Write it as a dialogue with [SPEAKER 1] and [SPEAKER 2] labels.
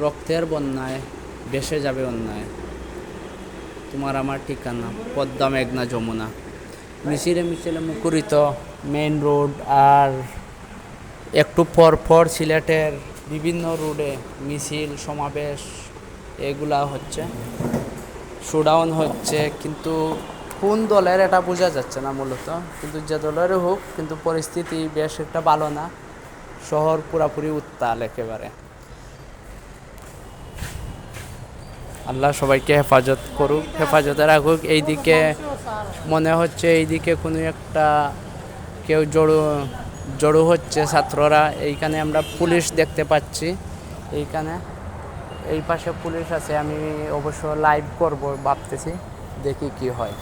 [SPEAKER 1] রক্তের বন্যায়, ভেসে যাবে অন্যায়। তোমার আমার ঠিকানা, পদ্মা মেঘনা যমুনা। মিছিলে মিছিলে মুখরিত মেইন রোড আর একটু পর পর সিলেটের বিভিন্ন রোডে মিছিল, সমাবেশ, এগুলা হচ্ছে। শোডাউন হচ্ছে, কিন্তু কোন দলের এটা বোঝা যাচ্ছে না মূলত। কিন্তু যে দলেরই হোক, কিন্তু পরিস্থিতি বেশ একটা ভালো না। শহর পুরাপুরি উত্তাল একেবারে। আল্লাহ সবাইকে হেফাজত করুক, হেফাজতে রাখুক। এইদিকে মনে হচ্ছে এইদিকে কোনো একটা কেউ জড়ো জড়ো হচ্ছে ছাত্ররা। এইখানে আমরা পুলিশ দেখতে পাচ্ছি। এইখানে এই পাশে পুলিশ আছে, আমি অবশ্য লাইভ করব, ভাবতেছি, দেখি কি হয়।